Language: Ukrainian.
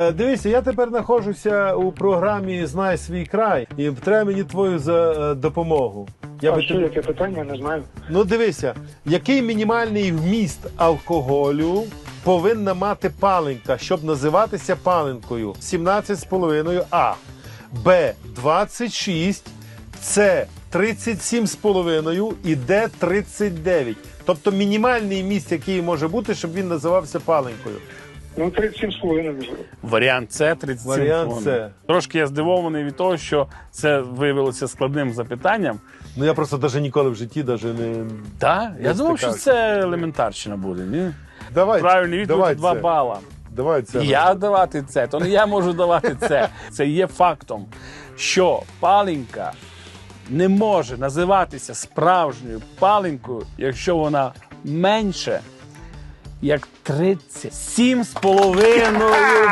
Е, Дивися, я тепер знаходжуся у програмі Знай свій край і треба мені твою за е, допомогу. Я а би що, тобі... яке питання, не знаю. Ну дивися, який мінімальний вміст алкоголю повинна мати паленка, щоб називатися паленкою? 17,5 А, Б 26, С 37,5 і Д 39. Тобто мінімальний вміст, який може бути, щоб він називався паленкою. Ну, 37,5 можливо. Варіант С 37. Варіант. С. Трошки я здивований від того, що це виявилося складним запитанням. Ну я просто навіть ніколи в житті навіть не. Так? Я думав, що стикався. це елементарщина буде. Ні? Давай, Правильний відповідь давай 2 це. бала. Давай це. Я давати це, то не я можу давати це. Це є фактом, що палінка не може називатися справжньою палінкою, якщо вона менше як 37,5 балів.